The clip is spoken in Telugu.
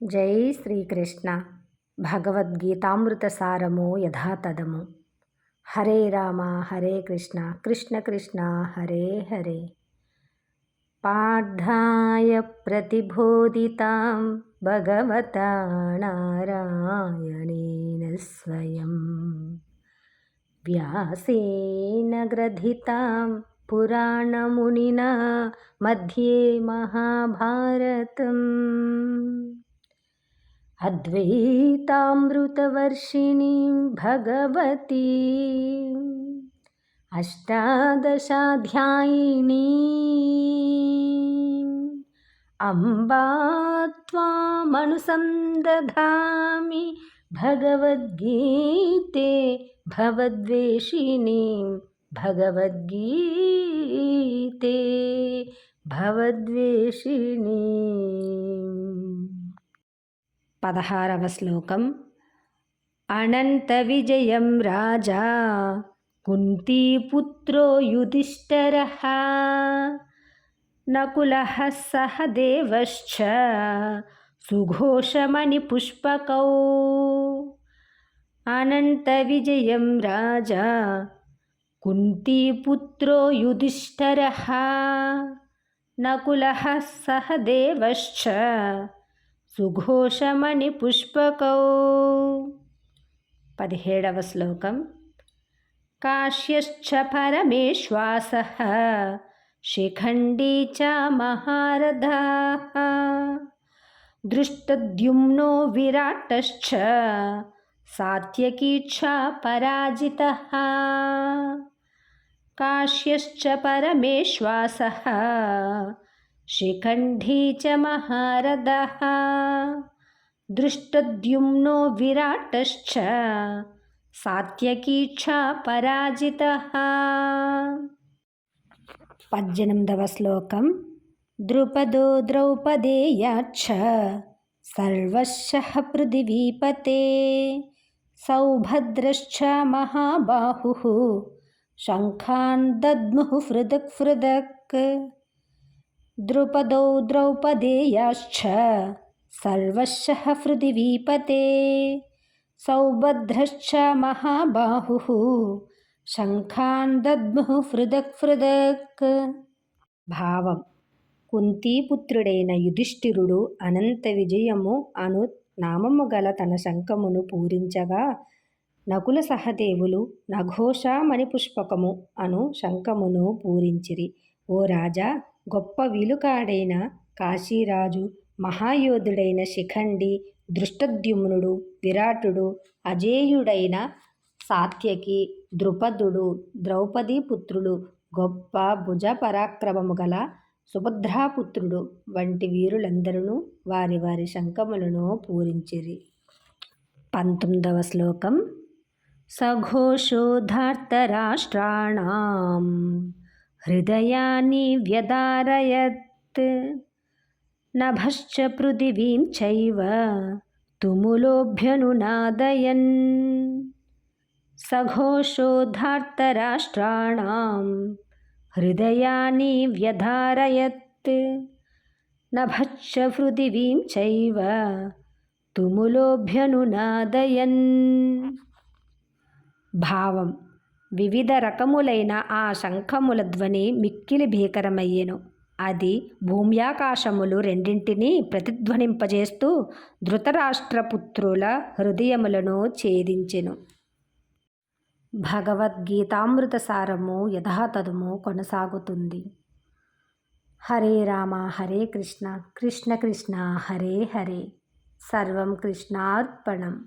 జై శ్రీకృష్ణ భగవద్గీతామృత సారము యథాతథము హరే రామ హరే కృష్ణ కృష్ణ కృష్ణ హరే హరే పాఠాయ ప్రతిబోధితాం భగవతా నారాయణేన స్వయం వ్యాసేన గ్రథితాం పురాణమునినా मध्ये महाभारतम् अद्वैतामृतवर्षिणीं भगवती। अष्टादशाध्यायिनी अम्बा त्वामनुसन्दधामि भगवद्गीते भवद्वेषिणीं भगवद्गीते भवद्वेषिणी పదహారవ శ్లోకం. అనంత విజయం రాజా కుంతీపుత్రో యుధిష్ఠర నకుల సహ దేవశ్చ అనంత విజయం రాజా కుంతీపుత్రో యుధిష్ఠర నకుల సహ దేవశ్చ सुघोषमणिपुष्पकौ पदिहेडव श्लोकं काश्यश्च परमेश्वासः शिखण्डी च महारथाः। दृष्टद्युम्नो विराट्टश्च सात्यकीच्छा पराजितः। काश्यश्च परमेश्वासः श्रिकण्ठी च महारदः। दृष्टद्युम्नो विराटश्च सात्यकीक्षा पराजितः। पद्यनन्दवश्लोकं द्रुपदो द्रौपदे सर्वशः पृथिवीपते। सौभद्रश्च महाबाहुः। शङ्खान् दद्मुः फृदक् फृदक्। ద్రుపదౌ ద్రౌపదేయాశ్చ సర్వశః హృది వీపతే సౌభద్రశ్చ మహాబాహు శంఖాన్ దద్ము హృదక్ హృదక్. భావం. కుంతీపుత్రుడైన యుధిష్ఠిరుడు అనంత విజయము అను నామము గల తన శంఖమును పూరించగా నకుల సహదేవులు నఘోషామణి పుష్పకము అను శంఖమును పూరించిరి. ఓ రాజా గొప్ప విలుకాడైన కాశీరాజు మహాయోధుడైన శిఖండి దృష్టద్యుమ్నుడు విరాటుడు అజేయుడైన సాత్యకి ద్రుపదుడు ద్రౌపదీ పుత్రుడు గొప్ప భుజ పరాక్రమము గల సుభద్రాపుత్రుడు వంటి వీరులందరూ వారి వారి శంఖములను పూరించిరి. పంతొమ్మిదవ శ్లోకం. సఘోషోధార్తరాష్ట్రాణం हृदयानि व्यदारयत्। नभश्च पृथिवीं चैव तुमुलोऽभ्यनुनादयन्। सघोषोद्धार्तराष्ट्राणां हृदयानि व्यधारयत्। नभश्च पृथिवीं चैव तुमुलोऽभ्यनुनादयन्। భావం వివిధ రకములైన ఆ శంఖముల ధ్వని మిక్కిలి భీకరమయ్యెను. అది భూమ్యాకాశములు రెండింటినీ ప్రతిధ్వనింపజేస్తూ ధృతరాష్ట్రపుత్రుల హృదయములను ఛేదించెను. భగవద్గీతామృత సారము యథాతథము కొనసాగుతుంది. హరే రామ హరే కృష్ణ కృష్ణ కృష్ణ హరే హరే. సర్వం కృష్ణార్పణం.